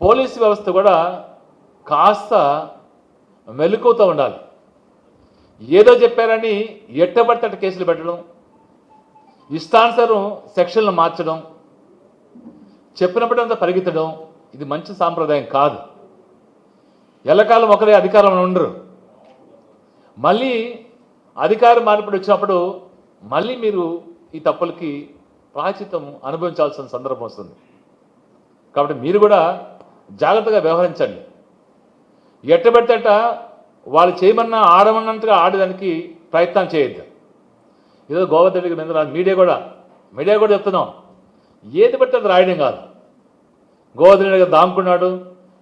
Police వ్యవస్థ కూడా కాస్త మెలుకువతో ఉండాలి. ఏదో చెప్పారని ఎట్టబట్టట కేసులు పెట్టడం ఇష్టానుసారం సెక్షన్లు మార్చడం చెప్పినప్పుడంతా పరిగెత్తడం ఇది మంచి సాంప్రదాయం కాదు. ఎల్లకాలం ఒకరే అధికారంలో ఉండరు. మళ్ళీ అధికారం మార్పిడి వచ్చినప్పుడు మళ్ళీ మీరు ఈ తప్పులకి ప్రాచితం అనుభవించాల్సిన సందర్భం వస్తుంది. కాబట్టి మీరు కూడా జాగ్రత్తగా వ్యవహరించండి. ఎట్టబెడితేట వాళ్ళు చేయమన్నా ఆడమన్నంతగా ఆడడానికి ప్రయత్నం చేయొద్దు. ఏదో గోవర్ధన్ మీద మీడియా కూడా మీడియా కూడా చెప్తున్నాం. ఏది పెడితే అది రాయడం కాదు. గోవర్ధన్ గారు దాముకున్నాడు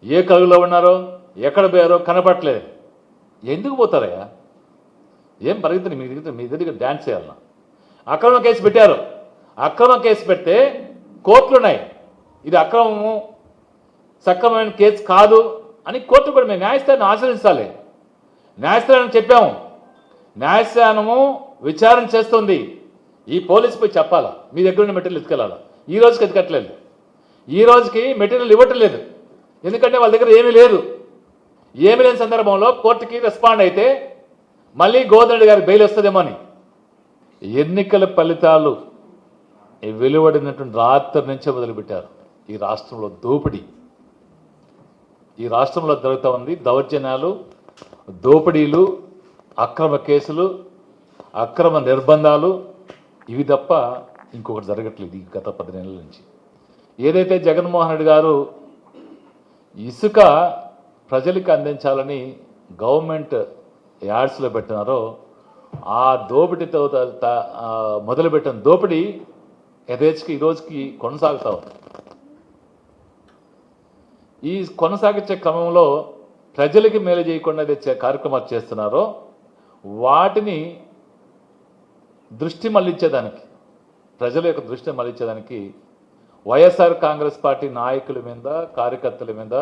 ఏ కలుగులో ఉన్నారో ఎక్కడ పోయారో కనపడలేదు ఎందుకు పోతారయ్యా? ఏం పరిగెత్తండి మీ దగ్గర మీ దగ్గర డ్యాన్స్ చేయాలన్నా. అక్రమ కేసు పెట్టారు. అక్రమ కేసు పెడితే కోర్టులు ఉన్నాయి ఇది అక్రమము సక్రమమైన కేసు కాదు అని కోర్టు కూడా మేము న్యాయస్థానాన్ని ఆశ్రయించాలి. న్యాయస్థానం చెప్పాము. న్యాయస్థానము విచారణ చేస్తుంది. ఈ పోలీసు పోయి చెప్పాలా? మీ దగ్గర ఉన్న మెటీరియల్ ఎత్తుకెళ్ళాలా ఈ రోజుకి ఎత్తుకట్లేదు ఈ రోజుకి మెటీరియల్ ఇవ్వటం లేదు ఎందుకంటే వాళ్ళ దగ్గర ఏమీ లేదు. ఏమీ లేని సందర్భంలో కోర్టుకి రెస్పాండ్ అయితే మళ్ళీ గోదండి గారికి బెయిల్ వస్తుందేమో అని. ఎన్నికల ఫలితాలు వెలువడినటువంటి రాత్రి నుంచే మొదలుపెట్టారు. ఈ రాష్ట్రంలో దోపిడీ. ఈ రాష్ట్రంలో జరుగుతూ ఉంది దౌర్జన్యాలు దోపిడీలు అక్రమ కేసులు అక్రమ నిర్బంధాలు. ఇవి తప్ప ఇంకొకటి జరగట్లేదు ఈ గత పది నెలల నుంచి. ఏదైతే జగన్మోహన్ రెడ్డి గారు ఇసుక ప్రజలకు అందించాలని గవర్నమెంట్ యాడ్స్లో పెట్టినారో ఆ దోపిడీతో మొదలుపెట్టిన దోపిడీ యథేచ్ఛకి ఈ రోజుకి ఉంది. ఈ కొనసాగించే క్రమంలో ప్రజలకి మేలు చేయకుండా తెచ్చే కార్యక్రమాలు చేస్తున్నారో వాటిని దృష్టి మళ్ళించేదానికి ప్రజల యొక్క దృష్టి మళ్ళించేదానికి వైఎస్ఆర్ కాంగ్రెస్ పార్టీ నాయకుల మీద కార్యకర్తల మీద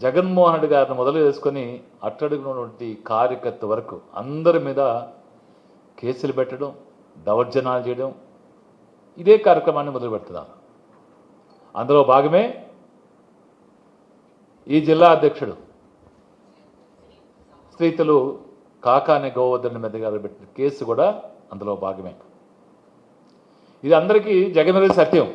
జగన్మోహన్ రెడ్డి గారిని మొదలు చేసుకొని అట్టడుగునటువంటి కార్యకర్త వరకు అందరి మీద కేసులు పెట్టడం దౌర్జనాలు చేయడం ఇదే కార్యక్రమాన్ని మొదలు పెడుతున్నారు అందులో భాగమే ఈ జిల్లా అధ్యక్షుడు స్త్రీతులు కాకాని గోవర్ధన్ మీద పెట్టిన కేసు కూడా అందులో భాగమే. ఇది అందరికీ జగన్ సత్యం.